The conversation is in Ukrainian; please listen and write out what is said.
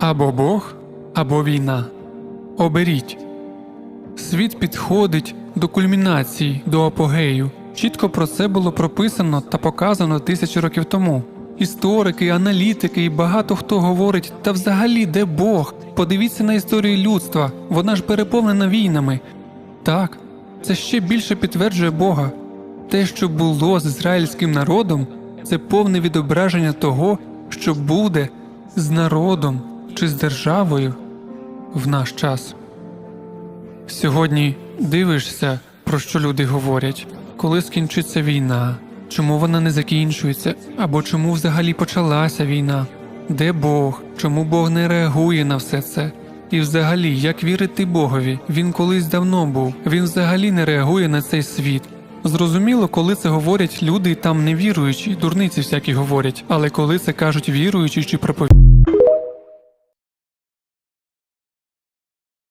Або Бог, або війна. Оберіть. Світ підходить до кульмінації, до апогею. Чітко про це було прописано та показано тисячі років тому. Історики, аналітики і багато хто говорить, та взагалі де Бог? Подивіться на історію людства, вона ж переповнена війнами. Так, це ще більше підтверджує Бога. Те, що було з ізраїльським народом, це повне відображення того, що буде з народом чи з державою в наш час. Сьогодні дивишся, про що люди говорять, коли скінчиться війна, чому вона не закінчується, або чому взагалі почалася війна, де Бог, чому Бог не реагує на все це. І взагалі, як вірити Богові? Він колись давно був, він взагалі не реагує на цей світ. Зрозуміло, коли це говорять люди там невіруючі, дурниці всякі говорять, але коли це кажуть віруючі чи проповідні,